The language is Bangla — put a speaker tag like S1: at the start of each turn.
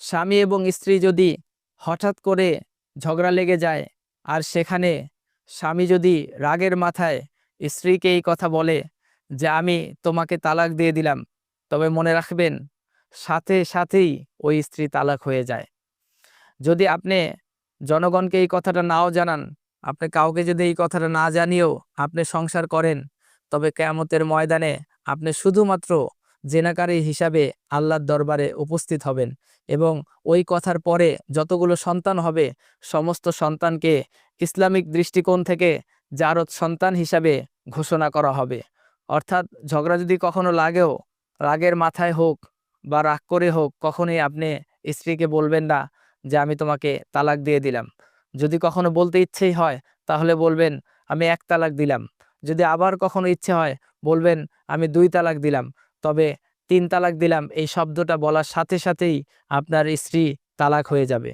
S1: স্বামী এবং স্ত্রী যদি হঠাৎ করে ঝগড়া লেগে যায়, আর সেখানে স্বামী যদি রাগের মাথায় স্ত্রীকে এই কথা বলে যে, আমি তোমাকে তালাক দিয়ে দিলাম। তবে মনে রাখবেন, সাথে সাথেই ওই স্ত্রী তালাক হয়ে যায়। যদি আপনি জনগণকে এই কথাটা নাও জানান, আপনি কাউকে যদি এই কথাটা না জানিয়েও আপনি সংসার করেন, তবে কেয়ামতের ময়দানে আপনি শুধুমাত্র জেনাকারী হিসাবে আল্লাহর দরবারে উপস্থিত হবেন এবং ওই কথার পরে যতগুলো সন্তান হবে, সমস্ত সন্তানকে ইসলামিক দৃষ্টিকোণ থেকে জারত সন্তান হিসাবে ঘোষণা করা হবে। অর্থাৎ ঝগড়া যদি কখনো লাগেও, রাগের মাথায় হোক বা রাগ করে হোক, কখনোই আপনি স্ত্রীকে বলবেন না যে, আমি তোমাকে তালাক দিয়ে দিলাম। যদি কখনো বলতে ইচ্ছেই হয়, তাহলে বলবেন, আমি এক তালাক দিলাম। যদি আবার কখনো ইচ্ছে হয়, বলবেন, আমি দুই তালাক দিলাম। তবে তিন তালাক দিলাম এই শব্দটা বলার সাথে সাথেই আপনার স্ত্রী তালাক হয়ে যাবে।